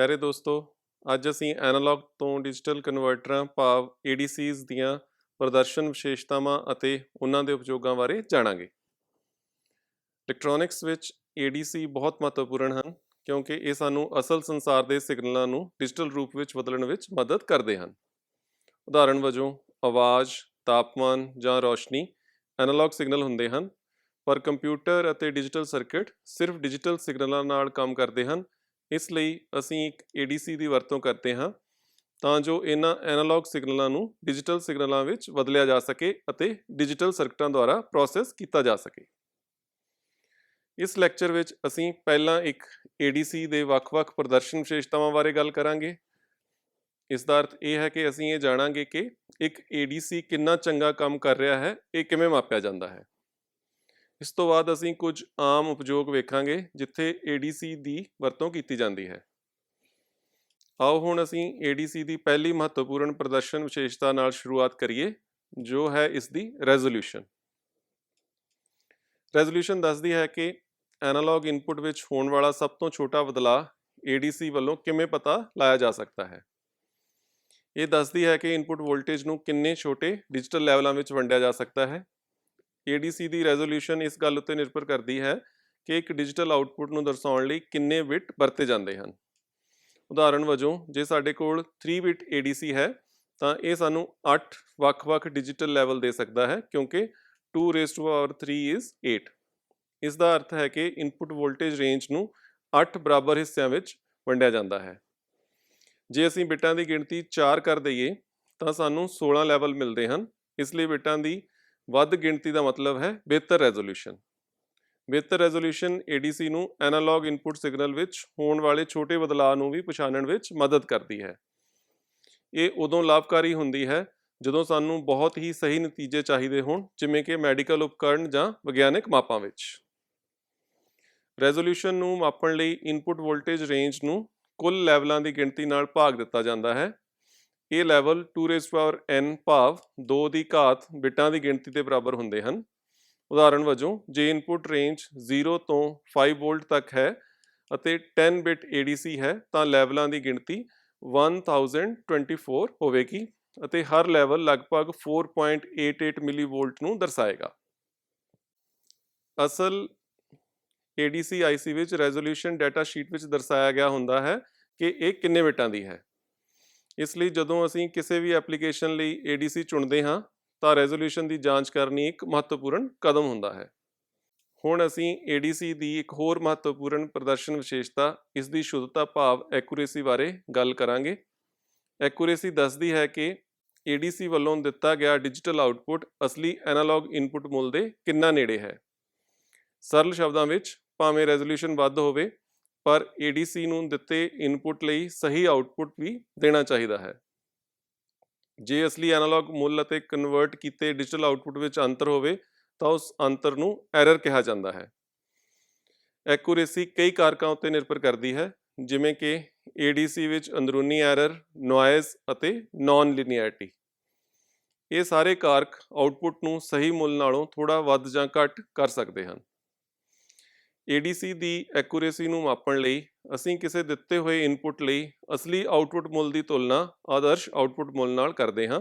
ਪਿਆਰੇ ਦੋਸਤੋ, ਅੱਜ ਅਸੀਂ ਐਨਾਲੌਗ ਤੋਂ ਡਿਜੀਟਲ ਕਨਵਰਟਰਾਂ, ਭਾਵ ADCs ਦੀਆਂ ਪ੍ਰਦਰਸ਼ਨ ਵਿਸ਼ੇਸ਼ਤਾਵਾਂ ਅਤੇ ਉਹਨਾਂ ਦੇ ਉਪਯੋਗਾਂ ਬਾਰੇ ਜਾਣਾਂਗੇ। ਇਲੈਕਟ੍ਰੋਨਿਕਸ ਵਿੱਚ ADC ਬਹੁਤ ਮਹੱਤਵਪੂਰਨ ਹਨ, ਕਿਉਂਕਿ ਇਹ ਸਾਨੂੰ ਅਸਲ ਸੰਸਾਰ ਦੇ ਸਿਗਨਲਾਂ ਨੂੰ ਡਿਜੀਟਲ ਰੂਪ ਵਿੱਚ ਬਦਲਣ ਵਿੱਚ ਮਦਦ ਕਰਦੇ ਹਨ। ਉਦਾਹਰਣ ਵਜੋਂ, ਆਵਾਜ਼, ਤਾਪਮਾਨ ਜਾਂ ਰੌਸ਼ਨੀ ਐਨਾਲੌਗ ਸਿਗਨਲ ਹੁੰਦੇ ਹਨ, ਪਰ ਕੰਪਿਊਟਰ ਅਤੇ ਡਿਜੀਟਲ ਸਰਕਟ ਸਿਰਫ ਡਿਜੀਟਲ ਸਿਗਨਲਾਂ ਨਾਲ ਕੰਮ ਕਰਦੇ ਹਨ ਇਸ ਲਈ ਅਸੀਂ ਇੱਕ ADC ਦੀ ਵਰਤੋਂ ਕਰਦੇ ਹਾਂ ਤਾਂ ਜੋ ਇਹਨਾਂ ਐਨਾਲੌਗ ਸਿਗਨਲਾਂ ਨੂੰ ਡਿਜੀਟਲ ਸਿਗਨਲਾਂ ਵਿੱਚ ਬਦਲਿਆ ਜਾ ਸਕੇ ਅਤੇ ਡਿਜੀਟਲ ਸਰਕਟਾਂ ਦੁਆਰਾ ਪ੍ਰੋਸੈਸ ਕੀਤਾ ਜਾ ਸਕੇ। ਇਸ ਲੈਕਚਰ ਵਿੱਚ ਅਸੀਂ ਪਹਿਲਾਂ ਇੱਕ ADC ਦੇ ਵੱਖ-ਵੱਖ ਪ੍ਰਦਰਸ਼ਨ ਵਿਸ਼ੇਸ਼ਤਾਵਾਂ ਬਾਰੇ ਗੱਲ ਕਰਾਂਗੇ। ਇਸ ਦਾ ਅਰਥ ਇਹ ਹੈ ਕਿ ਅਸੀਂ ਇਹ ਜਾਣਾਂਗੇ ਕਿ ਇੱਕ ADC ਕਿੰਨਾ ਚੰਗਾ ਕੰਮ ਕਰ ਰਿਹਾ ਹੈ, ਇਹ ਕਿਵੇਂ ਮਾਪਿਆ ਜਾਂਦਾ ਹੈ। ਇਸ ਤੋਂ ਬਾਅਦ ਅਸੀਂ ਕੁਝ ਆਮ ਉਪਯੋਗ ਵੇਖਾਂਗੇ, ਜਿੱਥੇ ADC ਦੀ ਵਰਤੋਂ ਕੀਤੀ ਜਾਂਦੀ ਹੈ। ਆਓ ਹੁਣ ਅਸੀਂ ADC ਦੀ ਪਹਿਲੀ ਮਹੱਤਵਪੂਰਨ ਪ੍ਰਦਰਸ਼ਨ ਵਿਸ਼ੇਸ਼ਤਾ ਨਾਲ ਸ਼ੁਰੂਆਤ ਕਰੀਏ, ਜੋ ਹੈ ਇਸ ਦੀ ਰੈਜ਼ੋਲੂਸ਼ਨ ਰੈਜ਼ੋਲੂਸ਼ਨ ਦੱਸਦੀ ਹੈ ਕਿ ਐਨਾਲੌਗ ਇਨਪੁਟ ਵਿੱਚ ਹੋਣ ਵਾਲਾ ਸਭ ਤੋਂ ਛੋਟਾ ਬਦਲਾਅ ADC ਵੱਲੋਂ ਕਿਵੇਂ ਪਤਾ ਲਾਇਆ ਜਾ ਸਕਦਾ ਹੈ। ਇਹ ਦੱਸਦੀ ਹੈ ਕਿ ਇਨਪੁਟ ਵੋਲਟੇਜ ਨੂੰ ਕਿੰਨੇ ਛੋਟੇ ਡਿਜੀਟਲ ਲੈਵਲਾਂ ਵਿੱਚ ਵੰਡਿਆ ਜਾ ਸਕਦਾ ਹੈ। ADC ਦੀ ਰੈਜ਼ੋਲੂਸ਼ਨ ਇਸ ਗੱਲ ਉੱਤੇ ਨਿਰਭਰ ਕਰਦੀ ਹੈ ਕਿ ਇੱਕ ਡਿਜੀਟਲ ਆਉਟਪੁੱਟ ਨੂੰ ਦਰਸਾਉਣ ਲਈ ਕਿੰਨੇ ਬਿਟ ਵਰਤੇ ਜਾਂਦੇ ਹਨ। ਉਦਾਹਰਣ ਵਜੋਂ, ਜੇ ਸਾਡੇ ਕੋਲ 3 ਬਿਟ ADC ਹੈ, ਤਾਂ ਇਹ ਸਾਨੂੰ 8 ਵੱਖ-ਵੱਖ ਡਿਜੀਟਲ ਲੈਵਲ ਦੇ ਸਕਦਾ ਹੈ, ਕਿਉਂਕਿ 2 ਰੇਜ਼ ਟੂ ਪਾਵਰ 3 ਇਜ਼ 8 ਇਸ ਦਾ ਅਰਥ ਹੈ ਕਿ ਇਨਪੁਟ ਵੋਲਟੇਜ ਰੇਂਜ ਨੂੰ 8 ਬਰਾਬਰ ਹਿੱਸਿਆਂ ਵਿੱਚ ਵੰਡਿਆ ਜਾਂਦਾ ਹੈ। ਜੇ ਅਸੀਂ ਬਿਟਾਂ ਦੀ ਗਿਣਤੀ 4 ਕਰ ਦਈਏ, ਤਾਂ ਸਾਨੂੰ 16 ਲੈਵਲ ਮਿਲਦੇ ਹਨ। ਇਸ ਲਈ ਬਿਟਾਂ ਦੀ ਵੱਧ ਗਿਣਤੀ ਦਾ ਮਤਲਬ ਹੈ ਬਿਹਤਰ ਰੈਜ਼ੋਲੂਸ਼ਨ ਬਿਹਤਰ ਰੈਜ਼ੋਲੂਸ਼ਨ ADC ਨੂੰ ਐਨਾਲੌਗ ਇਨਪੁਟ ਸਿਗਨਲ ਵਿੱਚ ਹੋਣ ਵਾਲੇ ਛੋਟੇ ਬਦਲਾਅ ਨੂੰ ਵੀ ਪਛਾਣਨ ਵਿੱਚ ਮਦਦ ਕਰਦੀ ਹੈ। ਇਹ ਉਦੋਂ ਲਾਭਕਾਰੀ ਹੁੰਦੀ ਹੈ ਜਦੋਂ ਸਾਨੂੰ ਬਹੁਤ ਹੀ ਸਹੀ ਨਤੀਜੇ ਚਾਹੀਦੇ ਹੋਣ, ਜਿਵੇਂ ਕਿ ਮੈਡੀਕਲ ਉਪਕਰਣ ਜਾਂ ਵਿਗਿਆਨਕ ਮਾਪਾਂ ਵਿੱਚ। ਰੈਜ਼ੋਲੂਸ਼ਨ ਨੂੰ ਮਾਪਣ ਲਈ ਇਨਪੁਟ ਵੋਲਟੇਜ ਰੇਂਜ ਨੂੰ ਕੁੱਲ ਲੈਵਲਾਂ ਦੀ ਗਿਣਤੀ ਨਾਲ ਭਾਗ ਦਿੱਤਾ ਜਾਂਦਾ ਹੈ। ਇਹ ਲੈਵਲ 2 ਰੇਜ਼ ਪਾਵਰ n ਭਾਵ 2 ਦੀ ਘਾਤ ਬਿਟਾਂ ਦੀ ਗਿਣਤੀ ਦੇ ਬਰਾਬਰ ਹੁੰਦੇ ਹਨ। ਉਦਾਹਰਣ ਵਜੋਂ ਜੇ ਇਨਪੁਟ ਰੇਂਜ 0 ਤੋਂ 5 ਵੋਲਟ ਤੱਕ ਹੈ ਅਤੇ 10 ਬਿਟ ADC ਹੈ ਤਾਂ ਲੈਵਲਾਂ ਦੀ ਗਿਣਤੀ 1024 ਹੋਵੇਗੀ ਅਤੇ ਹਰ ਲੈਵਲ ਲਗਭਗ 4.88 ਮਿਲੀਵੋਲਟ ਨੂੰ ਦਰਸਾਏਗਾ। ਅਸਲ ADC IC ਵਿੱਚ ਰੈਜ਼ੋਲੂਸ਼ਨ ਡਾਟਾ ਸ਼ੀਟ ਵਿੱਚ ਦਰਸਾਇਆ ਗਿਆ ਹੁੰਦਾ ਹੈ ਕਿ ਇਹ ਕਿੰਨੇ ਬਿਟਾਂ ਦੀ ਹੈ। ਇਸ ਲਈ ਜਦੋਂ ਅਸੀਂ ਕਿਸੇ ਵੀ ਐਪਲੀਕੇਸ਼ਨ ਲਈ ADC ਚੁਣਦੇ ਹਾਂ, ਤਾਂ ਰੈਜ਼ੋਲੂਸ਼ਨ ਦੀ ਜਾਂਚ ਕਰਨੀ ਇੱਕ ਮਹੱਤਵਪੂਰਨ ਕਦਮ ਹੁੰਦਾ ਹੈ। ਹੁਣ ਅਸੀਂ ADC ਦੀ ਇੱਕ ਹੋਰ ਮਹੱਤਵਪੂਰਨ ਪ੍ਰਦਰਸ਼ਨ ਵਿਸ਼ੇਸ਼ਤਾ, ਇਸ ਦੀ ਸ਼ੁੱਧਤਾ, ਭਾਵ ਐਕੂਰੇਸੀ ਬਾਰੇ ਗੱਲ ਕਰਾਂਗੇ। ਐਕੂਰੇਸੀ ਦੱਸਦੀ ਹੈ ਕਿ ADC ਵੱਲੋਂ ਦਿੱਤਾ ਗਿਆ ਡਿਜੀਟਲ ਆਉਟਪੁੱਟ ਅਸਲੀ ਐਨਾਲੌਗ ਇਨਪੁੱਟ ਮੁੱਲ ਦੇ ਕਿੰਨਾ ਨੇੜੇ ਹੈ। ਸਰਲ ਸ਼ਬਦਾਂ ਵਿੱਚ, ਭਾਵੇਂ ਰੈਜ਼ੋਲੂਸ਼ਨ ਵੱਧ ਹੋਵੇ ਪਰ ADC ਨੂੰ ਦਿੱਤੇ ਇਨਪੁੱਟ ਲਈ ਸਹੀ ਆਉਟਪੁੱਟ ਵੀ ਦੇਣਾ ਚਾਹੀਦਾ ਹੈ। ਜੇ ਅਸਲੀ ਐਨਾਲੌਗ ਮੁੱਲ ਅਤੇ ਕਨਵਰਟ ਕੀਤੇ ਡਿਜੀਟਲ ਆਉਟਪੁੱਟ ਵਿੱਚ ਅੰਤਰ ਹੋਵੇ, ਤਾਂ ਉਸ ਅੰਤਰ ਨੂੰ ਐਰਰ ਕਿਹਾ ਜਾਂਦਾ ਹੈ। ਐਕੂਰੇਸੀ ਕਈ ਕਾਰਕਾਂ ਉੱਤੇ ਨਿਰਭਰ ਕਰਦੀ ਹੈ, ਜਿਵੇਂ ਕਿ ADC ਵਿੱਚ ਅੰਦਰੂਨੀ ਐਰਰ ਨੋਇਜ਼ ਅਤੇ ਨਾਨ ਲੀਨੀਅਰਿਟੀ ਇਹ ਸਾਰੇ ਕਾਰਕ ਆਉਟਪੁੱਟ ਨੂੰ ਸਹੀ ਮੁੱਲ ਨਾਲੋਂ ਥੋੜਾ ਵੱਧ ਜਾਂ ਘੱਟ ਕਰ ਸਕਦੇ ਹਨ। ADC ਦੀ ਐਕੂਰੇਸੀ ਨੂੰ ਮਾਪਣ ਲਈ ਅਸੀਂ ਕਿਸੇ ਦਿੱਤੇ ਹੋਏ ਇਨਪੁੱਟ ਲਈ ਅਸਲੀ ਆਉਟਪੁੱਟ ਮੁੱਲ ਦੀ ਤੁਲਨਾ ਆਦਰਸ਼ ਆਉਟਪੁੱਟ ਮੁੱਲ ਨਾਲ ਕਰਦੇ ਹਾਂ।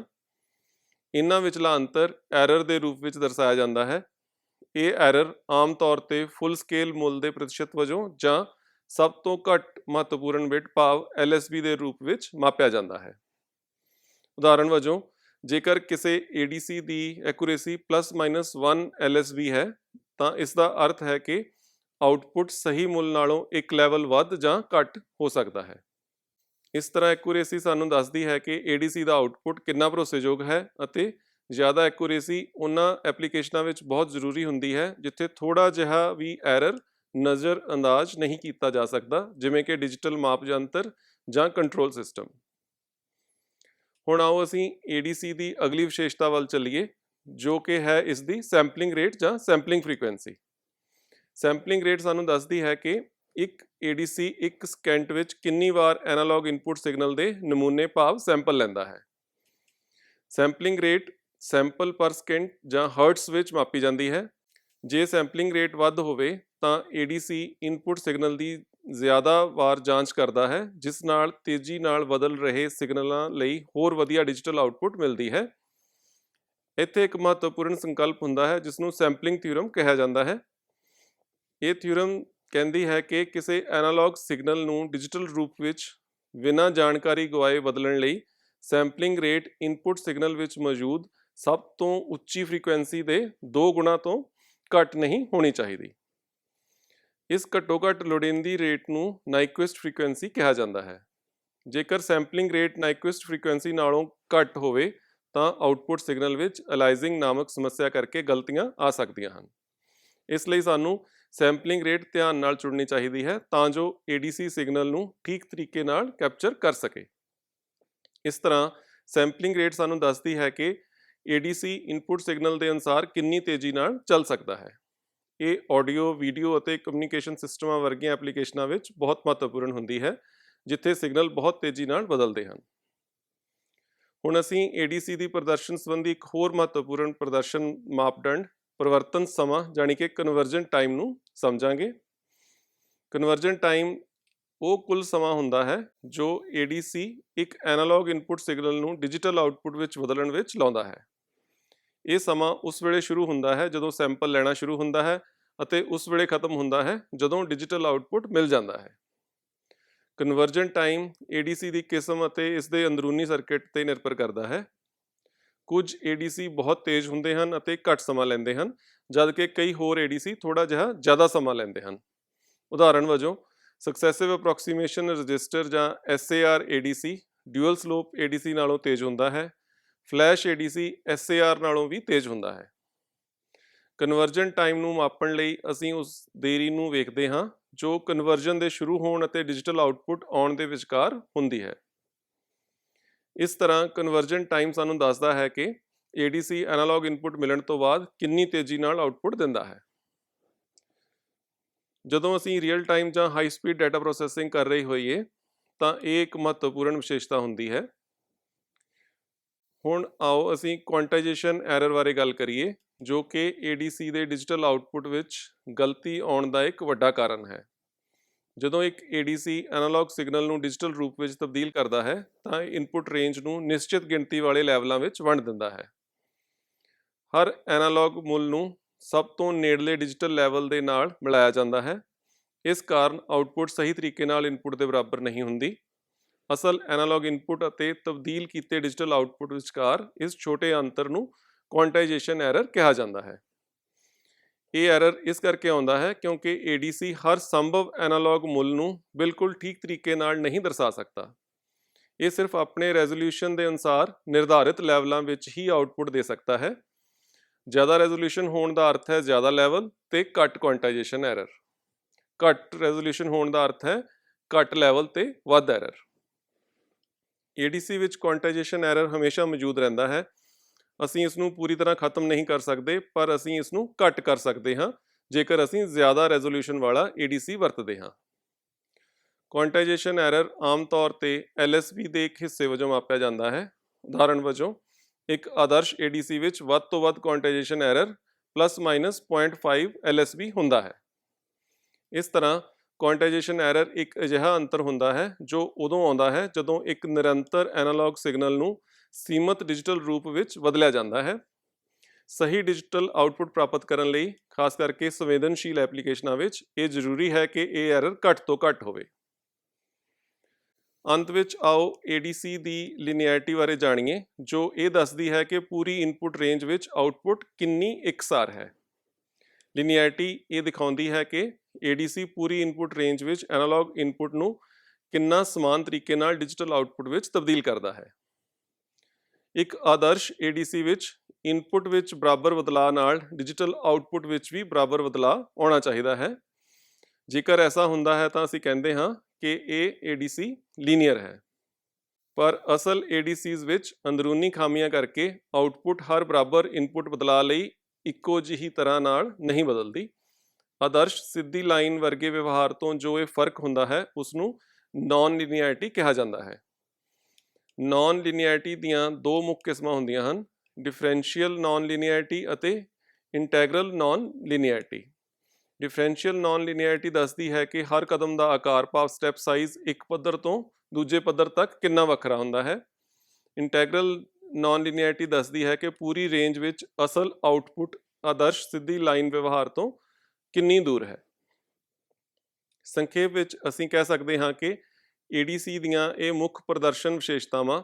ਇਹਨਾਂ ਵਿਚਲਾ ਅੰਤਰ ਐਰਰ ਦੇ ਰੂਪ ਵਿੱਚ ਦਰਸਾਇਆ ਜਾਂਦਾ ਹੈ। ਇਹ ਐਰਰ ਆਮ ਤੌਰ ਤੇ ਫੁੱਲ ਸਕੇਲ ਮੁੱਲ ਦੇ ਪ੍ਰਤੀਸ਼ਤ ਵਜੋਂ ਜਾਂ ਸਭ ਤੋਂ ਘੱਟ ਮਹੱਤਵਪੂਰਨ ਬਿਟ ਭਾਵ LSB ਦੇ ਰੂਪ ਵਿੱਚ ਮਾਪਿਆ ਜਾਂਦਾ ਹੈ। ਉਦਾਹਰਣ ਵਜੋਂ, ਜੇਕਰ ਕਿਸੇ ADC ਦੀ ਐਕੂਰੇਸੀ +-1 LSB ਹੈ, ਤਾਂ ਇਸ ਦਾ ਅਰਥ ਹੈ ਕਿ ਆਉਟਪੁੱਟ ਸਹੀ ਮੁੱਲ ਨਾਲੋਂ ਇੱਕ ਲੈਵਲ ਵੱਧ ਜਾਂ ਘੱਟ ਹੋ ਸਕਦਾ ਹੈ। ਇਸ ਤਰ੍ਹਾਂ ਐਕੂਰੇਸੀ ਸਾਨੂੰ ਦੱਸਦੀ ਹੈ ਕਿ ADC ਦਾ ਆਉਟਪੁੱਟ ਕਿੰਨਾ ਭਰੋਸੇਯੋਗ ਹੈ ਅਤੇ ਜ਼ਿਆਦਾ ਐਕੂਰੇਸੀ ਉਹਨਾਂ ਐਪਲੀਕੇਸ਼ਨਾਂ ਵਿੱਚ ਬਹੁਤ ਜ਼ਰੂਰੀ ਹੁੰਦੀ ਹੈ, ਜਿੱਥੇ ਥੋੜਾ ਜਿਹਾ ਵੀ ਐਰਰ ਨਜ਼ਰ ਅੰਦਾਜ਼ ਨਹੀਂ ਕੀਤਾ ਜਾ ਸਕਦਾ, ਜਿਵੇਂ ਕਿ ਡਿਜੀਟਲ ਮਾਪ ਯੰਤਰ ਜਾਂ ਕੰਟਰੋਲ ਸਿਸਟਮ। ਹੁਣ ਆਓ ਅਸੀਂ ADC ਦੀ ਅਗਲੀ ਵਿਸ਼ੇਸ਼ਤਾ ਵੱਲ ਚੱਲੀਏ, ਜੋ ਕਿ ਹੈ ਇਸ ਦੀ ਸੈਂਪਲਿੰਗ ਰੇਟ ਜਾਂ ਸੈਂਪਲਿੰਗ ਫ੍ਰੀਕੁਐਂਸੀ। ਸੈਂਪਲਿੰਗ ਰੇਟ ਸਾਨੂੰ ਦੱਸਦੀ ਹੈ ਕਿ ਇੱਕ ADC ਇੱਕ ਸਕਿੰਟ ਵਿੱਚ ਕਿੰਨੀ ਵਾਰ ਐਨਾਲੌਗ ਇਨਪੁਟ ਸਿਗਨਲ ਦੇ ਨਮੂਨੇ ਭਾਵ ਸੈਂਪਲ ਲੈਂਦਾ ਹੈ। Sampling rate sample per second ਜਾਂ ਹਰਟਸ ਵਿੱਚ ਮਾਪੀ ਜਾਂਦੀ ਹੈ। ਜੇ ਸੈਂਪਲਿੰਗ ਰੇਟ ਵੱਧ ਹੋਵੇ ਤਾਂ ADC ਇਨਪੁਟ ਸਿਗਨਲ ਦੀ ਜ਼ਿਆਦਾ ਵਾਰ ਜਾਂਚ ਕਰਦਾ ਹੈ, ਜਿਸ ਨਾਲ ਤੇਜ਼ੀ ਨਾਲ ਬਦਲ ਰਹੇ ਸਿਗਨਲਾਂ ਲਈ ਹੋਰ ਵਧੀਆ ਡਿਜੀਟਲ ਆਉਟਪੁੱਟ ਮਿਲਦੀ ਹੈ। ਇੱਥੇ ਇੱਕ ਮਹੱਤਵਪੂਰਨ ਸੰਕਲਪ ਹੁੰਦਾ ਹੈ ਜਿਸ ਨੂੰ ਸੈਂਪਲਿੰਗ ਥਿਊਰਮ ਕਿਹਾ ਜਾਂਦਾ ਹੈ। ਇਹ ਥਿਊਰਮ ਕਹਿੰਦੀ ਹੈ ਕਿ ਕਿਸੇ ਐਨਾਲੌਗ ਸਿਗਨਲ ਨੂੰ ਡਿਜੀਟਲ ਰੂਪ ਵਿੱਚ ਬਿਨਾਂ ਜਾਣਕਾਰੀ ਗਵਾਏ ਬਦਲਣ ਲਈ ਸੈਂਪਲਿੰਗ ਰੇਟ ਇਨਪੁਟ ਸਿਗਨਲ ਵਿੱਚ ਮੌਜੂਦ ਸਭ ਤੋਂ ਉੱਚੀ ਫ੍ਰੀਕੁਐਂਸੀ ਦੇ 2 ਗੁਣਾ ਤੋਂ ਘੱਟ ਨਹੀਂ ਹੋਣੀ ਚਾਹੀਦੀ। ਇਸ ਘੱਟੋ ਘੱਟ ਲੋੜੀਂਦੀ ਰੇਟ ਨੂੰ ਨਾਈਕੁਇਸਟ ਫ੍ਰੀਕੁਐਂਸੀ ਕਿਹਾ ਜਾਂਦਾ ਹੈ। ਜੇਕਰ ਸੈਂਪਲਿੰਗ ਰੇਟ ਨਾਈਕੁਇਸਟ ਫ੍ਰੀਕੁਐਂਸੀ ਨਾਲੋਂ ਘੱਟ ਹੋਵੇ, ਤਾਂ ਆਉਟਪੁੱਟ ਸਿਗਨਲ ਵਿੱਚ ਅਲਾਈਜ਼ਿੰਗ ਨਾਮਕ ਸਮੱਸਿਆ ਕਰਕੇ ਗਲਤੀਆਂ ਆ ਸਕਦੀਆਂ ਹਨ। ਇਸ ਲਈ ਸਾਨੂੰ ਸੈਂਪਲਿੰਗ ਰੇਟ ਧਿਆਨ ਨਾਲ ਚੁਣਨੀ ਚਾਹੀਦੀ ਹੈ ਤਾਂ ਜੋ ADC ਸਿਗਨਲ ਨੂੰ ਠੀਕ ਤਰੀਕੇ ਨਾਲ ਕੈਪਚਰ ਕਰ ਸਕੇ। ਇਸ ਤਰ੍ਹਾਂ ਸੈਂਪਲਿੰਗ ਰੇਟ ਸਾਨੂੰ ਦੱਸਦੀ ਹੈ ਕਿ ADC ਇਨਪੁਟ ਸਿਗਨਲ ਦੇ ਅਨੁਸਾਰ ਕਿੰਨੀ ਤੇਜ਼ੀ ਨਾਲ ਚੱਲ ਸਕਦਾ ਹੈ। ਇਹ ਆਡੀਓ, ਵੀਡੀਓ ਅਤੇ ਕਮਿਊਨੀਕੇਸ਼ਨ ਸਿਸਟਮਾਂ ਵਰਗੀਆਂ ਐਪਲੀਕੇਸ਼ਨਾਂ ਵਿੱਚ ਬਹੁਤ ਮਹੱਤਵਪੂਰਨ ਹੁੰਦੀ ਹੈ, ਜਿੱਥੇ ਸਿਗਨਲ ਬਹੁਤ ਤੇਜ਼ੀ ਨਾਲ ਬਦਲਦੇ ਹਨ। ਹੁਣ ਅਸੀਂ ADC ਦੀ ਪ੍ਰਦਰਸ਼ਨ ਸੰਬੰਧੀ ਇੱਕ ਹੋਰ ਮਹੱਤਵਪੂਰਨ ਪ੍ਰਦਰਸ਼ਨ ਮਾਪਦੰਡ ਪਰਿਵਰਤਨ ਸਮਾਂ ਜਾਣੀ ਕਿ ਕਨਵਰਜਨ ਟਾਈਮ ਨੂੰ ਸਮਝਾਂਗੇ। ਕਨਵਰਜਨ ਟਾਈਮ ਉਹ ਕੁੱਲ ਸਮਾਂ ਹੁੰਦਾ ਹੈ ਜੋ ADC ਇੱਕ ਐਨਾਲੌਗ ਇਨਪੁਟ ਸਿਗਨਲ ਨੂੰ ਡਿਜੀਟਲ ਆਉਟਪੁੱਟ ਵਿੱਚ ਬਦਲਣ ਵਿੱਚ ਲਾਉਂਦਾ ਹੈ। ਇਹ ਸਮਾਂ ਉਸ ਵੇਲੇ ਸ਼ੁਰੂ ਹੁੰਦਾ ਹੈ ਜਦੋਂ ਸੈਂਪਲ ਲੈਣਾ ਸ਼ੁਰੂ ਹੁੰਦਾ ਹੈ ਅਤੇ ਉਸ ਵੇਲੇ ਖਤਮ ਹੁੰਦਾ ਹੈ ਜਦੋਂ ਡਿਜੀਟਲ ਆਉਟਪੁੱਟ ਮਿਲ ਜਾਂਦਾ ਹੈ। ਕਨਵਰਜਨ ਟਾਈਮ ADC ਦੀ ਕਿਸਮ ਅਤੇ ਇਸ ਦੇ ਅੰਦਰੂਨੀ ਸਰਕਟ ਤੇ ਨਿਰਭਰ ਕਰਦਾ ਹੈ। ਕੁਝ ADC ਬਹੁਤ ਤੇਜ਼ ਹੁੰਦੇ ਹਨ ਅਤੇ ਘੱਟ ਸਮਾਂ ਲੈਂਦੇ ਹਨ ਜਦਕਿ ਕਈ ਹੋਰ ADC ਥੋੜਾ ਜਿਹਾ ਜ਼ਿਆਦਾ ਸਮਾਂ ਲੈਂਦੇ ਹਨ। ਉਦਾਹਰਣ ਵਜੋਂ ਸਕਸੈਸਿਵ ਅਪਰੋਕਸੀਮੇਸ਼ਨ ਰਜਿਸਟਰ ਜਾਂ SAR ADC dual slope ADC ਨਾਲੋਂ ਤੇਜ਼ ਹੁੰਦਾ ਹੈ ਫਲੈਸ਼ ADC SAR ਨਾਲੋਂ ਵੀ ਤੇਜ਼ ਹੁੰਦਾ ਹੈ। ਕਨਵਰਜਨ ਟਾਈਮ ਨੂੰ ਮਾਪਣ ਲਈ ਅਸੀਂ ਉਸ ਦੇਰੀ ਨੂੰ ਵੇਖਦੇ ਹਾਂ, ਜੋ ਕਨਵਰਜਨ ਦੇ ਸ਼ੁਰੂ ਹੋਣ ਅਤੇ ਡਿਜੀਟਲ ਆਉਟਪੁੱਟ ਆਉਣ ਦੇ ਵਿਚਕਾਰ ਹੁੰਦੀ ਹੈ। ਇਸ ਤਰ੍ਹਾਂ ਕਨਵਰਜਨ ਟਾਈਮ ਸਾਨੂੰ ਦੱਸਦਾ ਹੈ ਕਿ ADC ਐਨਾਲੌਗ ਇਨਪੁੱਟ ਮਿਲਣ ਤੋਂ ਬਾਅਦ ਕਿੰਨੀ ਤੇਜ਼ੀ ਨਾਲ ਆਉਟਪੁੱਟ ਦਿੰਦਾ ਹੈ। ਜਦੋਂ ਅਸੀਂ ਰੀਅਲ ਟਾਈਮ ਜਾਂ ਹਾਈ ਸਪੀਡ ਡਾਟਾ ਪ੍ਰੋਸੈਸਿੰਗ ਕਰ ਰਹੇ ਹੋਈਏ, ਤਾਂ ਇਹ ਇੱਕ ਮਹੱਤਵਪੂਰਨ ਵਿਸ਼ੇਸ਼ਤਾ ਹੁੰਦੀ ਹੈ। ਹੁਣ ਆਓ ਅਸੀਂ ਕੁਆਂਟਾਈਜੇਸ਼ਨ ਐਰਰ ਬਾਰੇ ਗੱਲ ਕਰੀਏ, ਜੋ ਕਿ ADC ਦੇ ਡਿਜੀਟਲ ਆਉਟਪੁੱਟ ਵਿੱਚ ਗਲਤੀ ਆਉਣ ਦਾ ਇੱਕ ਵੱਡਾ ਕਾਰਨ ਹੈ। ਜਦੋਂ ਇੱਕ ADC ਐਨਾਲੌਗ ਸਿਗਨਲ ਨੂੰ ਡਿਜੀਟਲ ਰੂਪ ਵਿੱਚ ਤਬਦੀਲ ਕਰਦਾ ਹੈ, ਤਾਂ ਇਨਪੁਟ ਰੇਂਜ ਨੂੰ ਨਿਸ਼ਚਿਤ ਗਿਣਤੀ ਵਾਲੇ ਲੈਵਲਾਂ ਵਿੱਚ ਵੰਡ ਦਿੰਦਾ ਹੈ। ਹਰ ਐਨਾਲੌਗ ਮੁੱਲ ਨੂੰ ਸਭ ਤੋਂ ਨੇੜਲੇ ਡਿਜੀਟਲ ਲੈਵਲ ਦੇ ਨਾਲ ਮਿਲਾਇਆ ਜਾਂਦਾ ਹੈ। ਇਸ ਕਾਰਨ ਆਉਟਪੁੱਟ ਸਹੀ ਤਰੀਕੇ ਨਾਲ ਇਨਪੁਟ ਦੇ ਬਰਾਬਰ ਨਹੀਂ ਹੁੰਦੀ। ਅਸਲ ਐਨਾਲੌਗ ਇਨਪੁੱਟ ਅਤੇ ਤਬਦੀਲ ਕੀਤੇ ਡਿਜੀਟਲ ਆਉਟਪੁੱਟ ਵਿਚਕਾਰ ਇਸ ਛੋਟੇ ਅੰਤਰ ਨੂੰ ਕੁਆਂਟਾਈਜੇਸ਼ਨ ਐਰਰ ਕਿਹਾ ਜਾਂਦਾ ਹੈ। ਇਹ ਐਰਰ ਇਸ ਕਰਕੇ ਆਉਂਦਾ ਹੈ ਕਿਉਂਕਿ ADC ਹਰ ਸੰਭਵ ਐਨਾਲੌਗ ਮੁੱਲ ਨੂੰ ਬਿਲਕੁਲ ਠੀਕ ਤਰੀਕੇ ਨਾਲ ਨਹੀਂ ਦਰਸਾ ਸਕਦਾ। ਇਹ ਸਿਰਫ ਆਪਣੇ ਰੈਜ਼ੋਲੂਸ਼ਨ ਦੇ ਅਨੁਸਾਰ ਨਿਰਧਾਰਿਤ ਲੈਵਲਾਂ ਵਿੱਚ ਹੀ ਆਉਟਪੁੱਟ ਦੇ ਸਕਦਾ ਹੈ। ਜ਼ਿਆਦਾ ਰੈਜ਼ੋਲੂਸ਼ਨ ਹੋਣ ਦਾ ਅਰਥ ਹੈ ਜ਼ਿਆਦਾ ਲੈਵਲ ਤੇ ਘੱਟ ਕੁਆਂਟਾਈਜੇਸ਼ਨ ਐਰਰ ਘੱਟ ਰੈਜ਼ੋਲੂਸ਼ਨ ਹੋਣ ਦਾ ਅਰਥ ਹੈ ਘੱਟ ਲੈਵਲ ਤੇ ਵੱਧ ਐਰਰ ADC ਵਿੱਚ ਕੁਆਂਟਾਈਜੇਸ਼ਨ ਐਰਰ ਹਮੇਸ਼ਾ ਮੌਜੂਦ ਰਹਿੰਦਾ ਹੈ। ਅਸੀਂ ਇਸ ਨੂੰ ਪੂਰੀ ਤਰ੍ਹਾਂ ਖਤਮ ਨਹੀਂ ਕਰ ਸਕਦੇ, ਪਰ ਅਸੀਂ ਇਸ ਨੂੰ ਘੱਟ ਕਰ ਸਕਦੇ ਹਾਂ, ਜੇਕਰ ਅਸੀਂ ਜ਼ਿਆਦਾ ਰੈਜ਼ੋਲੂਸ਼ਨ ਵਾਲਾ ADC ਵਰਤਦੇ ਹਾਂ। ਕੁਆਂਟਾਈਜੇਸ਼ਨ ਐਰਰ ਆਮ ਤੌਰ ਤੇ LSB ਦੇ ਇੱਕ ਹਿੱਸੇ ਵਜੋਂ ਮਾਪਿਆ ਜਾਂਦਾ ਹੈ। ਉਦਾਹਰਣ ਵਜੋਂ, ਇੱਕ ਆਦਰਸ਼ ADC ਵਿੱਚ ਵੱਧ ਤੋਂ ਵੱਧ ਕੁਆਂਟਾਈਜੇਸ਼ਨ ਐਰਰ +-0.5 LSB ਹੁੰਦਾ ਹੈ। ਇਸ ਤਰ੍ਹਾਂ ਕੁਆਂਟਾਈਜੇਸ਼ਨ ਐਰਰ ਇੱਕ ਅਜਿਹਾ ਅੰਤਰ ਹੁੰਦਾ ਹੈ ਜੋ ਉਦੋਂ ਆਉਂਦਾ ਹੈ ਜਦੋਂ ਇੱਕ ਨਿਰੰਤਰ ਐਨਾਲੌਗ ਸਿਗਨਲ ਨੂੰ ਸੀਮਤ ਡਿਜੀਟਲ ਰੂਪ ਵਿੱਚ ਬਦਲਿਆ ਜਾਂਦਾ ਹੈ। ਸਹੀ ਡਿਜੀਟਲ ਆਉਟਪੁੱਟ ਪ੍ਰਾਪਤ ਕਰਨ ਲਈ, ਖਾਸ ਕਰਕੇ ਸੰਵੇਦਨਸ਼ੀਲ ਐਪਲੀਕੇਸ਼ਨਾਂ ਵਿੱਚ, ਇਹ ਜ਼ਰੂਰੀ ਹੈ ਕਿ ਇਹ ਐਰਰ ਘੱਟ ਤੋਂ ਘੱਟ ਹੋਵੇ। ਅੰਤ ਵਿੱਚ ਆਓ ADC ਦੀ ਲਿਨੀਅਰਿਟੀ ਬਾਰੇ ਜਾਣੀਏ, ਜੋ ਇਹ ਦੱਸਦੀ ਹੈ ਕਿ ਪੂਰੀ ਇਨਪੁਟ ਰੇਂਜ ਵਿੱਚ ਆਉਟਪੁੱਟ ਕਿੰਨੀ ਇਕਸਾਰ ਹੈ। ਲਿਨੀਅਰਿਟੀ ਇਹ ਦਿਖਾਉਂਦੀ ਹੈ ਕਿ ADC ਪੂਰੀ ਇਨਪੁਟ ਰੇਂਜ ਵਿੱਚ ਐਨਾਲੌਗ ਇਨਪੁਟ ਨੂੰ ਕਿੰਨਾ ਸਮਾਨ ਤਰੀਕੇ ਨਾਲ ਡਿਜੀਟਲ ਆਉਟਪੁੱਟ ਵਿੱਚ ਤਬਦੀਲ ਕਰਦਾ ਹੈ। ਇੱਕ ਆਦਰਸ਼ ADC ਵਿੱਚ ਇਨਪੁਟ ਵਿੱਚ ਬਰਾਬਰ ਬਦਲਾਅ ਨਾਲ ਡਿਜੀਟਲ ਆਉਟਪੁੱਟ ਵਿੱਚ ਵੀ ਬਰਾਬਰ ਬਦਲਾਅ ਆਉਣਾ ਚਾਹੀਦਾ ਹੈ। ਜੇਕਰ ਐਸਾ ਹੁੰਦਾ ਹੈ ਤਾਂ ਅਸੀਂ ਕਹਿੰਦੇ ਹਾਂ ਕਿ ਇਹ ADC ਲੀਨੀਅਰ ਹੈ। ਪਰ ਅਸਲ ADCs ਵਿੱਚ ਅੰਦਰੂਨੀ ਖਾਮੀਆਂ ਕਰਕੇ ਆਉਟਪੁੱਟ ਹਰ ਬਰਾਬਰ ਇਨਪੁਟ ਬਦਲਾਅ ਲਈ ਇੱਕੋ ਜਿਹੀ ਤਰ੍ਹਾਂ ਨਾਲ ਨਹੀਂ ਬਦਲਦੀ। ਆਦਰਸ਼ ਸਿੱਧੀ ਲਾਈਨ ਵਰਗੇ ਵਿਵਹਾਰ ਤੋਂ ਜੋ ਇਹ ਫ਼ਰਕ ਹੁੰਦਾ ਹੈ ਉਸ ਨੂੰ ਨਾਨ ਲੀਨੀਅਰਿਟੀ ਕਿਹਾ ਜਾਂਦਾ ਹੈ। ਨਾਨ ਲੀਨੀਅਰਿਟੀ ਦੀਆਂ ਦੋ ਮੁੱਖ ਕਿਸਮਾਂ ਹੁੰਦੀਆਂ ਹਨ ਡਿਫਰੈਂਸ਼ੀਅਲ ਨਾਨ ਲੀਨੀਅਰਿਟੀ ਅਤੇ integral non linearity differential non linearity ਦੱਸਦੀ ਹੈ ਕਿ ਹਰ ਕਦਮ ਦਾ ਆਕਾਰ ਭਾਵ ਸਟੈਪ ਸਾਈਜ਼ ਇੱਕ ਪੱਧਰ ਤੋਂ ਦੂਜੇ ਪੱਧਰ ਤੱਕ ਕਿੰਨਾ ਵੱਖਰਾ ਹੁੰਦਾ ਹੈ। ਇੰਟੈਗਰਲ ਨਾਨ ਲੀਨੀਅਰਿਟੀ ਦੱਸਦੀ ਹੈ ਕਿ ਪੂਰੀ ਰੇਂਜ ਵਿੱਚ ਅਸਲ ਆਉਟਪੁੱਟ ਆਦਰਸ਼ ਸਿੱਧੀ ਲਾਈਨ ਵਿਵਹਾਰ ਤੋਂ ਕਿੰਨੀ ਦੂਰ ਹੈ। ਸੰਖੇਪ ਵਿੱਚ ਅਸੀਂ ਕਹਿ ਸਕਦੇ ਹਾਂ ਕਿ ADC ਦੀਆਂ ਇਹ ਮੁੱਖ ਪ੍ਰਦਰਸ਼ਨ ਵਿਸ਼ੇਸ਼ਤਾਵਾਂ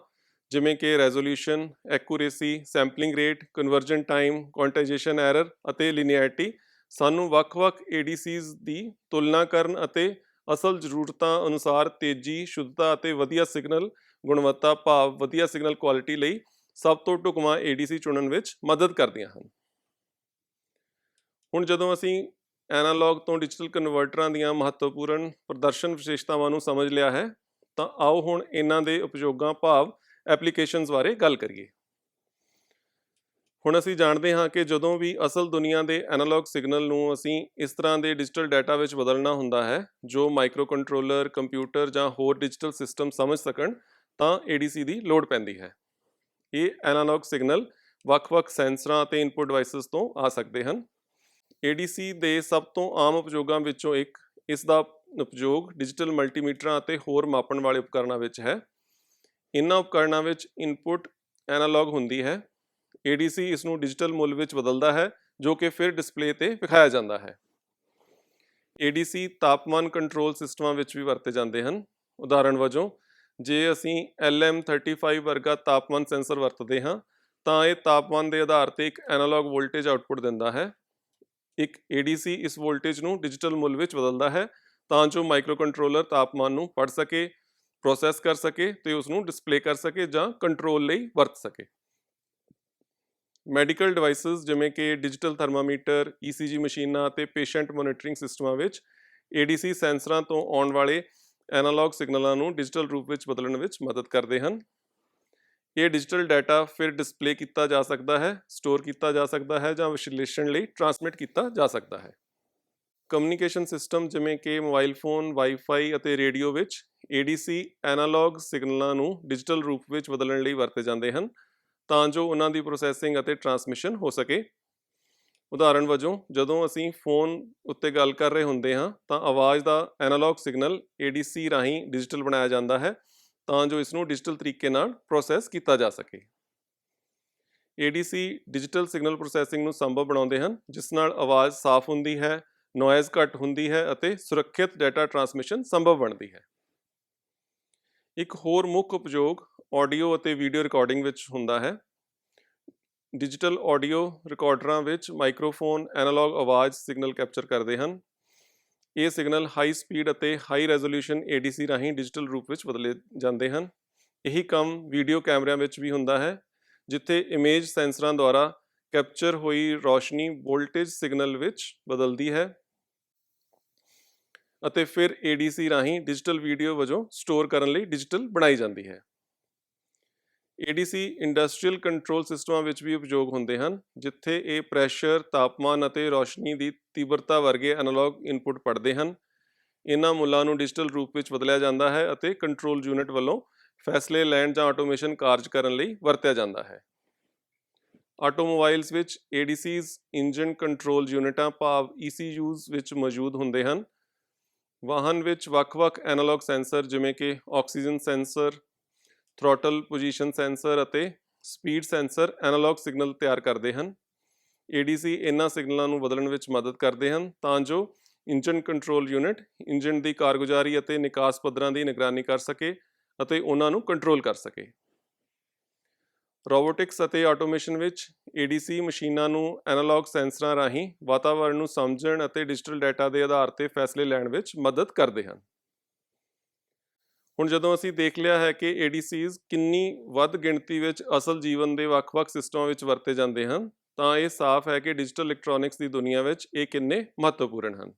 ਜਿਵੇਂ ਕਿ resolution accuracy sampling rate conversion time quantization error ਅਤੇ ਲੀਨੀਅਰਿਟੀ ਸਾਨੂੰ ਵੱਖ-ਵੱਖ ADCs ਦੀ ਤੁਲਨਾ ਕਰਨ ਅਤੇ ਅਸਲ ਜ਼ਰੂਰਤਾਂ ਅਨੁਸਾਰ ਤੇਜ਼ੀ, ਸ਼ੁੱਧਤਾ ਅਤੇ ਵਧੀਆ ਸਿਗਨਲ ਗੁਣਵੱਤਾ, ਭਾਵ ਵਧੀਆ ਸਿਗਨਲ ਕੁਆਲਿਟੀ ਲਈ ਸਭ ਤੋਂ ਢੁਕਵਾਂ ADC ਚੁਣਨ ਵਿੱਚ ਮਦਦ ਕਰਦੀਆਂ ਹਨ। ਹੁਣ ਜਦੋਂ ਅਸੀਂ ਐਨਾਲੌਗ ਤੋਂ ਡਿਜੀਟਲ ਕਨਵਰਟਰਾਂ ਦੀਆਂ ਮਹੱਤਵਪੂਰਨ ਪ੍ਰਦਰਸ਼ਨ ਵਿਸ਼ੇਸ਼ਤਾਵਾਂ ਨੂੰ ਸਮਝ ਲਿਆ ਹੈ, ਤਾਂ ਆਓ ਹੁਣ ਇਹਨਾਂ ਦੇ ਉਪਯੋਗਾਂ ਭਾਵ ਐਪਲੀਕੇਸ਼ਨਸ ਬਾਰੇ ਗੱਲ ਕਰੀਏ। ਹੁਣ ਅਸੀਂ ਜਾਣਦੇ ਹਾਂ ਕਿ ਜਦੋਂ ਵੀ ਅਸਲ ਦੁਨੀਆ ਦੇ ਐਨਾਲੌਗ ਸਿਗਨਲ ਨੂੰ ਅਸੀਂ ਇਸ ਤਰ੍ਹਾਂ ਦੇ ਡਿਜੀਟਲ ਡਾਟਾ ਵਿੱਚ ਬਦਲਣਾ ਹੁੰਦਾ ਹੈ, ਜੋ ਮਾਈਕਰੋ ਕੰਟਰੋਲਰ ਕੰਪਿਊਟਰ ਜਾਂ ਹੋਰ ਡਿਜੀਟਲ ਸਿਸਟਮ ਸਮਝ ਸਕਣ, ਤਾਂ ADC ਦੀ ਲੋੜ ਪੈਂਦੀ ਹੈ। ਇਹ ਐਨਾਲੌਗ ਸਿਗਨਲ ਵੱਖ-ਵੱਖ ਸੈਂਸਰਾਂ ਅਤੇ ਇਨਪੁਟ ਡਿਵਾਈਸਸ ਤੋਂ ਆ ਸਕਦੇ ਹਨ। ADC ਦੇ ਸਭ ਤੋਂ ਆਮ ਉਪਯੋਗਾਂ ਵਿੱਚੋਂ ਇੱਕ ਇਸ ਦਾ ਉਪਯੋਗ ਡਿਜੀਟਲ ਮਲਟੀਮੀਟਰਾਂ ਅਤੇ ਹੋਰ ਮਾਪਣ ਵਾਲੇ ਉਪਕਰਣਾਂ ਵਿੱਚ ਹੈ। ਇਨ੍ਹਾਂ ਉਪਕਰਨਾਂ ਵਿੱਚ ਇਨਪੁਟ ਐਨਾਲੌਗ ਹੁੰਦੀ ਹੈ। ADC ਇਸ ਨੂੰ ਡਿਜੀਟਲ ਮੁੱਲ ਵਿੱਚ ਬਦਲਦਾ ਹੈ, ਜੋ ਕਿ ਫਿਰ ਡਿਸਪਲੇ ਤੇ ਵਿਖਾਇਆ ਜਾਂਦਾ ਹੈ। ADC ਤਾਪਮਾਨ ਕੰਟਰੋਲ ਸਿਸਟਮਾਂ ਵਿੱਚ ਵੀ ਵਰਤੇ ਜਾਂਦੇ ਹਨ। ਉਦਾਹਰਣ ਵਜੋਂ, ਜੇ ਅਸੀਂ LM35 ਵਰਗਾ ਤਾਪਮਾਨ ਸੈਂਸਰ ਵਰਤਦੇ ਹਾਂ, ਤਾਂ ਇਹ ਤਾਪਮਾਨ ਦੇ ਆਧਾਰ ਤੇ ਇੱਕ ਐਨਾਲੌਗ ਵੋਲਟੇਜ ਆਉਟਪੁੱਟ ਦਿੰਦਾ ਹੈ। ਇੱਕ ADC ਇਸ ਵੋਲਟੇਜ ਨੂੰ ਡਿਜੀਟਲ ਮੁੱਲ ਵਿੱਚ ਬਦਲਦਾ ਹੈ ਤਾਂ ਜੋ ਮਾਈਕਰੋ ਕੰਟਰੋਲਰ ਤਾਪਮਾਨ ਨੂੰ ਪੜ੍ਹ ਸਕੇ ਪ੍ਰੋਸੈਸ ਕਰ ਸਕੇ ਤੇ ਉਸ ਨੂੰ ਡਿਸਪਲੇ ਕਰ ਸਕੇ ਜਾਂ ਕੰਟਰੋਲ ਲਈ ਵਰਤ ਸਕੇ। ਮੈਡੀਕਲ ਡਿਵਾਈਸਸ ਜਿਵੇਂ ਕਿ ਡਿਜੀਟਲ ਥਰਮਾਮੀਟਰ ECG ਮਸ਼ੀਨਾਂ ਅਤੇ ਪੇਸ਼ੈਂਟ ਮੋਨੀਟਰਿੰਗ ਸਿਸਟਮਾਂ ਵਿੱਚ ADC ਸੈਂਸਰਾਂ ਤੋਂ ਆਉਣ ਵਾਲੇ ਐਨਾਲੌਗ ਸਿਗਨਲਾਂ ਨੂੰ ਡਿਜੀਟਲ ਰੂਪ ਵਿੱਚ ਬਦਲਣ ਵਿੱਚ ਮਦਦ ਕਰਦੇ ਹਨ। ਇਹ ਡਿਜੀਟਲ ਡਾਟਾ ਫਿਰ ਡਿਸਪਲੇ ਕੀਤਾ ਜਾ ਸਕਦਾ ਹੈ ਸਟੋਰ ਕੀਤਾ ਜਾ ਸਕਦਾ ਹੈ ਜਾਂ ਵਿਸ਼ਲੇਸ਼ਣ ਲਈ ਟਰਾਂਸਮਿਟ ਕੀਤਾ ਜਾ ਸਕਦਾ ਹੈ। ਕਮਿਊਨੀਕੇਸ਼ਨ ਸਿਸਟਮ ਜਿਵੇਂ ਕਿ ਮੋਬਾਈਲ ਫੋਨ ਵਾਈਫਾਈ ਅਤੇ ਰੇਡੀਓ ਵਿੱਚ ADC ਐਨਾਲੌਗ ਸਿਗਨਲਾਂ ਨੂੰ ਡਿਜੀਟਲ ਰੂਪ ਵਿੱਚ ਬਦਲਣ ਲਈ ਵਰਤੇ ਜਾਂਦੇ ਹਨ ਤਾਂ ਜੋ ਉਹਨਾਂ ਦੀ ਪ੍ਰੋਸੈਸਿੰਗ ਅਤੇ ਟਰਾਂਸਮਿਸ਼ਨ ਹੋ ਸਕੇ। ਉਦਾਹਰਣ ਵਜੋਂ, ਜਦੋਂ ਅਸੀਂ ਫੋਨ ਉੱਤੇ ਗੱਲ ਕਰ ਰਹੇ ਹੁੰਦੇ ਹਾਂ ਤਾਂ ਆਵਾਜ਼ ਦਾ ਐਨਾਲੌਗ ਸਿਗਨਲ ADC ਰਾਹੀਂ ਡਿਜੀਟਲ ਬਣਾਇਆ ਜਾਂਦਾ ਹੈ ਤਾਂ ਜੋ ਇਸ ਨੂੰ ਡਿਜੀਟਲ ਤਰੀਕੇ ਨਾਲ ਪ੍ਰੋਸੈਸ ਕੀਤਾ ਜਾ ਸਕੇ। ADC ਡਿਜੀਟਲ ਸਿਗਨਲ ਪ੍ਰੋਸੈਸਿੰਗ ਨੂੰ ਸੰਭਵ ਬਣਾਉਂਦੇ ਹਨ, ਜਿਸ ਨਾਲ ਆਵਾਜ਼ ਸਾਫ਼ ਹੁੰਦੀ ਹੈ ਨੋਇਜ਼ ਘੱਟ ਹੁੰਦੀ ਹੈ ਅਤੇ ਸੁਰੱਖਿਅਤ ਡਾਟਾ ਟਰਾਂਸਮਿਸ਼ਨ ਸੰਭਵ ਬਣਦੀ ਹੈ। ਇੱਕ ਹੋਰ ਮੁੱਖ ਉਪਯੋਗ ਆਡੀਓ ਅਤੇ ਵੀਡੀਓ ਰਿਕਾਰਡਿੰਗ ਵਿੱਚ ਹੁੰਦਾ ਹੈ। ਡਿਜੀਟਲ ਆਡੀਓ ਰਿਕਾਰਡਰਾਂ ਵਿੱਚ ਮਾਈਕਰੋਫੋਨ ਐਨਾਲੌਗ ਆਵਾਜ਼ ਸਿਗਨਲ ਕੈਪਚਰ ਕਰਦੇ ਹਨ। ਇਹ ਸਿਗਨਲ ਹਾਈ ਸਪੀਡ ਅਤੇ ਹਾਈ ਰੈਜ਼ੋਲੂਸ਼ਨ ADC ਰਾਹੀਂ ਡਿਜੀਟਲ ਰੂਪ ਵਿੱਚ ਬਦਲੇ ਜਾਂਦੇ ਹਨ। ਇਹੀ ਕੰਮ ਵੀਡੀਓ ਕੈਮਰਿਆਂ ਵਿੱਚ ਵੀ ਹੁੰਦਾ ਹੈ, ਜਿੱਥੇ ਇਮੇਜ ਸੈਂਸਰਾਂ ਦੁਆਰਾ ਕੈਪਚਰ ਹੋਈ ਰੋਸ਼ਨੀ ਵੋਲਟੇਜ ਸਿਗਨਲ ਵਿੱਚ ਬਦਲਦੀ ਹੈ ਅਤੇ ਫਿਰ ADC ਰਾਹੀਂ ਡਿਜੀਟਲ ਵੀਡੀਓ ਵਜੋਂ ਸਟੋਰ ਕਰਨ ਲਈ ਡਿਜੀਟਲ ਬਣਾਈ ਜਾਂਦੀ ਹੈ। ADC ਇੰਡਸਟਰੀਅਲ ਕੰਟਰੋਲ ਸਿਸਟਮਾਂ ਵਿੱਚ ਵੀ ਉਪਯੋਗ ਹੁੰਦੇ ਹਨ, ਜਿੱਥੇ ਇਹ ਪ੍ਰੈਸ਼ਰ ਤਾਪਮਾਨ ਅਤੇ ਰੌਸ਼ਨੀ ਦੀ ਤੀਬਰਤਾ ਵਰਗੇ ਐਨਾਲੌਗ ਇਨਪੁਟ ਪੜ੍ਹਦੇ ਹਨ। ਇਹਨਾਂ ਮੁੱਲਾਂ ਨੂੰ ਡਿਜੀਟਲ ਰੂਪ ਵਿੱਚ ਬਦਲਿਆ ਜਾਂਦਾ ਹੈ ਅਤੇ ਕੰਟਰੋਲ ਯੂਨਿਟ ਵੱਲੋਂ ਫੈਸਲੇ ਲੈਣ ਜਾਂ ਆਟੋਮੇਸ਼ਨ ਕਾਰਜ ਕਰਨ ਲਈ ਵਰਤਿਆ ਜਾਂਦਾ ਹੈ। ਆਟੋਮੋਬਾਈਲਸ ਵਿੱਚ ADCs ਇੰਜਨ ਕੰਟਰੋਲ ਯੂਨਿਟਾਂ ਭਾਵ ECUs ਵਿੱਚ ਮੌਜੂਦ ਹੁੰਦੇ ਹਨ। ਵਾਹਨ ਵਿੱਚ ਵੱਖ-ਵੱਖ ਐਨਾਲੌਗ ਸੈਂਸਰ ਜਿਵੇਂ ਕਿ oxygen sensor throttle position sensor ਅਤੇ ਸਪੀਡ ਸੈਂਸਰ ਐਨਾਲੌਗ ਸਿਗਨਲ ਤਿਆਰ ਕਰਦੇ ਹਨ। ADC ਇਹਨਾਂ ਸਿਗਨਲਾਂ ਨੂੰ ਬਦਲਣ ਵਿੱਚ ਮਦਦ ਕਰਦੇ ਹਨ ਤਾਂ ਜੋ ਇੰਜਨ ਕੰਟਰੋਲ ਯੂਨਿਟ ਇੰਜਨ ਦੀ ਕਾਰਗੁਜ਼ਾਰੀ ਅਤੇ ਨਿਕਾਸ ਪੱਧਰਾਂ ਦੀ ਨਿਗਰਾਨੀ ਕਰ ਸਕੇ ਅਤੇ ਉਹਨਾਂ ਨੂੰ ਕੰਟਰੋਲ ਕਰ ਸਕੇ। ਰੋਬੋਟਿਕਸ ਅਤੇ ਆਟੋਮੇਸ਼ਨ ਵਿੱਚ ADC ਮਸ਼ੀਨਾਂ ਨੂੰ ਐਨਾਲੌਗ ਸੈਂਸਰਾਂ ਰਾਹੀਂ ਵਾਤਾਵਰਣ ਨੂੰ ਸਮਝਣ ਅਤੇ ਡਿਜੀਟਲ ਡਾਟਾ ਦੇ ਆਧਾਰ ਤੇ ਫੈਸਲੇ ਲੈਣ ਵਿੱਚ ਮਦਦ ਕਰਦੇ ਹਨ। ਹੁਣ ਜਦੋਂ ਅਸੀਂ ਦੇਖ ਲਿਆ ਹੈ ਕਿ ADCs ਕਿੰਨੀ ਵੱਧ ਗਿਣਤੀ ਵਿੱਚ ਅਸਲ ਜੀਵਨ ਦੇ ਵੱਖ-ਵੱਖ ਸਿਸਟਮਾਂ ਵਿੱਚ ਵਰਤੇ ਜਾਂਦੇ ਹਨ, ਤਾਂ ਇਹ ਸਾਫ਼ ਹੈ ਕਿ ਡਿਜੀਟਲ ਇਲੈਕਟ੍ਰੋਨਿਕਸ ਦੀ ਦੁਨੀਆ ਵਿੱਚ ਇਹ ਕਿੰਨੇ ਮਹੱਤਵਪੂਰਨ ਹਨ।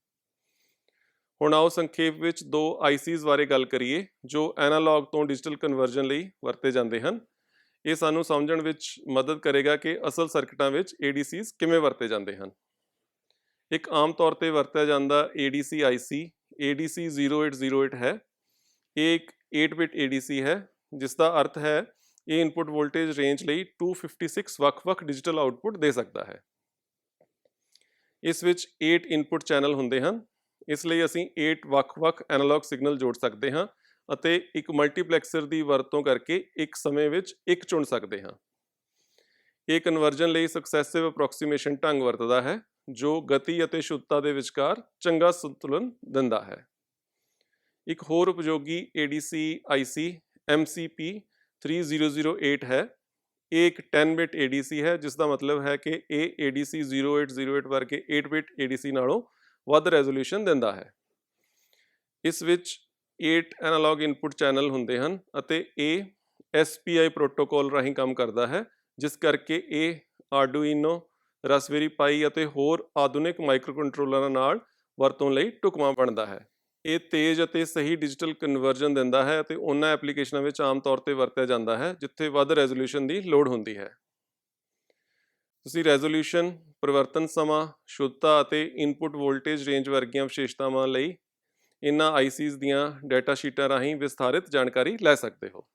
ਹੁਣ ਆਓ ਸੰਖੇਪ ਵਿੱਚ ਦੋ ICs ਬਾਰੇ ਗੱਲ ਕਰੀਏ, ਜੋ ਐਨਾਲੌਗ ਤੋਂ ਡਿਜੀਟਲ ਕਨਵਰਜਨ ਲਈ ਵਰਤੇ ਜਾਂਦੇ ਹਨ। ਇਹ ਸਾਨੂੰ ਸਮਝਣ ਵਿੱਚ ਮਦਦ ਕਰੇਗਾ ਕਿ ਅਸਲ ਸਰਕਟਾਂ ਵਿੱਚ ADCs ਕਿਵੇਂ ਵਰਤੇ ਜਾਂਦੇ ਹਨ। ਇੱਕ ਆਮ ਤੌਰ ਤੇ ਵਰਤਿਆ ਜਾਂਦਾ ADC IC ADC 0808 ਹੈ ਇਹ ਇੱਕ 8 ਬਿਟ ADC ਹੈ ਜਿਸ ਦਾ ਅਰਥ ਹੈ ਇਹ ਇਨਪੁਟ ਵੋਲਟੇਜ ਰੇਂਜ ਲਈ 256 ਵੱਖ-ਵੱਖ ਡਿਜੀਟਲ ਆਉਟਪੁੱਟ ਦੇ ਸਕਦਾ ਹੈ। ਇਸ ਵਿੱਚ 8 ਇਨਪੁਟ ਚੈਨਲ ਹੁੰਦੇ ਹਨ, ਇਸ ਲਈ ਅਸੀਂ 8 ਵੱਖ-ਵੱਖ ਐਨਾਲੌਗ ਸਿਗਨਲ ਜੋੜ ਸਕਦੇ ਹਾਂ ਅਤੇ ਇੱਕ ਮਲਟੀਪਲੈਕਸਰ ਦੀ ਵਰਤੋਂ ਕਰਕੇ ਇੱਕ ਸਮੇਂ ਵਿੱਚ ਇੱਕ ਚੁਣ ਸਕਦੇ ਹਾਂ। ਇਹ ਕਨਵਰਜਨ ਲਈ ਸਕਸੈਸਿਵ ਅਪਰੋਕਸੀਮੇਸ਼ਨ ਢੰਗ ਵਰਤਦਾ ਹੈ, ਜੋ ਗਤੀ ਅਤੇ ਸ਼ੁੱਧਤਾ ਦੇ ਵਿਚਕਾਰ ਚੰਗਾ ਸੰਤੁਲਨ ਦਿੰਦਾ ਹੈ। ਇੱਕ ਹੋਰ ਉਪਯੋਗੀ ADC IC MCP 3008 ਹੈ। ਇਹ ਇੱਕ 10 ਬਿਟ ADC ਹੈ ਜਿਸ ਦਾ ਮਤਲਬ ਹੈ ਕਿ ਇਹ ADC 0808 ਵਰਗੇ 8 ਬਿਟ ADC ਨਾਲੋਂ ਵੱਧ ਰੈਜ਼ੋਲੂਸ਼ਨ ਦਿੰਦਾ ਹੈ। ਇਸ ਵਿੱਚ 8 ਐਨਾਲੌਗ ਇਨਪੁਟ ਚੈਨਲ ਹੁੰਦੇ ਹਨ ਅਤੇ ਇਹ SPI ਪ੍ਰੋਟੋਕੋਲ ਰਾਹੀਂ ਕੰਮ ਕਰਦਾ ਹੈ, ਜਿਸ ਕਰਕੇ ਇਹ ਆਰਡੂਇਨੋ ਰਸਬੇਰੀ ਪਾਈ ਅਤੇ ਹੋਰ ਆਧੁਨਿਕ ਮਾਈਕਰੋਕੰਟਰੋਲਰਾਂ ਨਾਲ ਵਰਤੋਂ ਲਈ ਢੁਕਵਾਂ ਬਣਦਾ ਹੈ। ਇਹ ਤੇਜ਼ ਅਤੇ ਸਹੀ ਡਿਜੀਟਲ ਕਨਵਰਜਨ ਦਿੰਦਾ ਹੈ ਅਤੇ ਉਹਨਾਂ ਐਪਲੀਕੇਸ਼ਨਾਂ ਵਿੱਚ ਆਮ ਤੌਰ ਤੇ ਵਰਤਿਆ ਜਾਂਦਾ ਹੈ, ਜਿੱਥੇ ਵੱਧ ਰੈਜ਼ੋਲੂਸ਼ਨ ਦੀ ਲੋੜ ਹੁੰਦੀ ਹੈ। ਤੁਸੀਂ ਰੈਜ਼ੋਲੂਸ਼ਨ ਪਰਿਵਰਤਨ ਸਮਾਂ, ਸ਼ੁੱਧਤਾ ਅਤੇ ਇਨਪੁਟ ਵੋਲਟੇਜ ਰੇਂਜ ਵਰਗੀਆਂ ਵਿਸ਼ੇਸ਼ਤਾਵਾਂ ਲਈ ਇਹਨਾਂ ਆਈਸੀਜ਼ ਦੀਆਂ ਡਾਟਾ ਸ਼ੀਟਾਂ ਰਾਹੀਂ ਵਿਸਥਾਰਿਤ ਜਾਣਕਾਰੀ ਲੈ ਸਕਦੇ ਹੋ।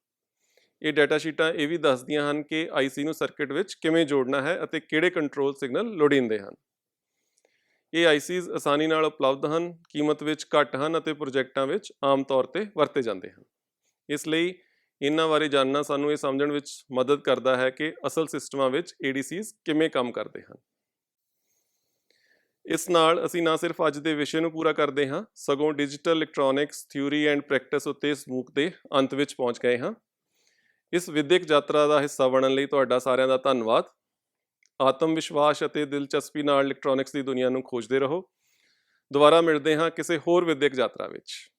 ਇਹ ਡਾਟਾ ਸ਼ੀਟਾਂ ਇਹ ਵੀ ਦੱਸਦੀਆਂ ਹਨ ਕਿ ਆਈਸੀ ਨੂੰ ਸਰਕਟ ਵਿੱਚ ਕਿਵੇਂ ਜੋੜਨਾ ਹੈ ਅਤੇ ਕਿਹੜੇ ਕੰਟਰੋਲ ਸਿਗਨਲ ਲੋੜੀਂਦੇ ਹਨ। ਇਹ ਆਈਸੀਜ਼ ਆਸਾਨੀ ਨਾਲ ਉਪਲਬਧ ਹਨ, ਕੀਮਤ ਵਿੱਚ ਘੱਟ ਹਨ ਅਤੇ ਪ੍ਰੋਜੈਕਟਾਂ ਵਿੱਚ ਆਮ ਤੌਰ ਤੇ ਵਰਤੇ ਜਾਂਦੇ ਹਨ। ਇਸ ਲਈ ਇਹਨਾਂ ਬਾਰੇ ਜਾਣਨਾ ਸਾਨੂੰ ਇਹ ਸਮਝਣ ਵਿੱਚ ਮਦਦ ਕਰਦਾ ਹੈ ਕਿ ਅਸਲ ਸਿਸਟਮਾਂ ਵਿੱਚ ADCs ਕਿਵੇਂ ਕੰਮ ਕਰਦੇ ਹਨ। ਇਸ ਨਾਲ ਅਸੀਂ ਨਾ ਸਿਰਫ ਅੱਜ ਦੇ ਵਿਸ਼ੇ ਨੂੰ ਪੂਰਾ ਕਰਦੇ ਹਾਂ, ਸਗੋਂ digital electronics, theory and practice ਉੱਤੇ ਇਸ ਮੂਕ ਦੇ ਅੰਤ ਵਿੱਚ ਪਹੁੰਚ ਗਏ ਹਾਂ। ਇਸ ਵਿਦਿਅਕ ਯਾਤਰਾ ਦਾ ਹਿੱਸਾ ਬਣਨ ਲਈ ਤੁਹਾਡਾ ਸਾਰਿਆਂ ਦਾ ਧੰਨਵਾਦ। ਆਤਮ ਵਿਸ਼ਵਾਸ ਅਤੇ ਦਿਲਚਸਪੀ ਨਾਲ ਇਲੈਕਟ੍ਰੋਨਿਕਸ ਦੀ ਦੁਨੀਆ ਨੂੰ ਖੋਜਦੇ ਰਹੋ। ਦੁਬਾਰਾ ਮਿਲਦੇ ਹਾਂ ਕਿਸੇ ਹੋਰ ਵਿਦਿਅਕ ਯਾਤਰਾ ਵਿੱਚ।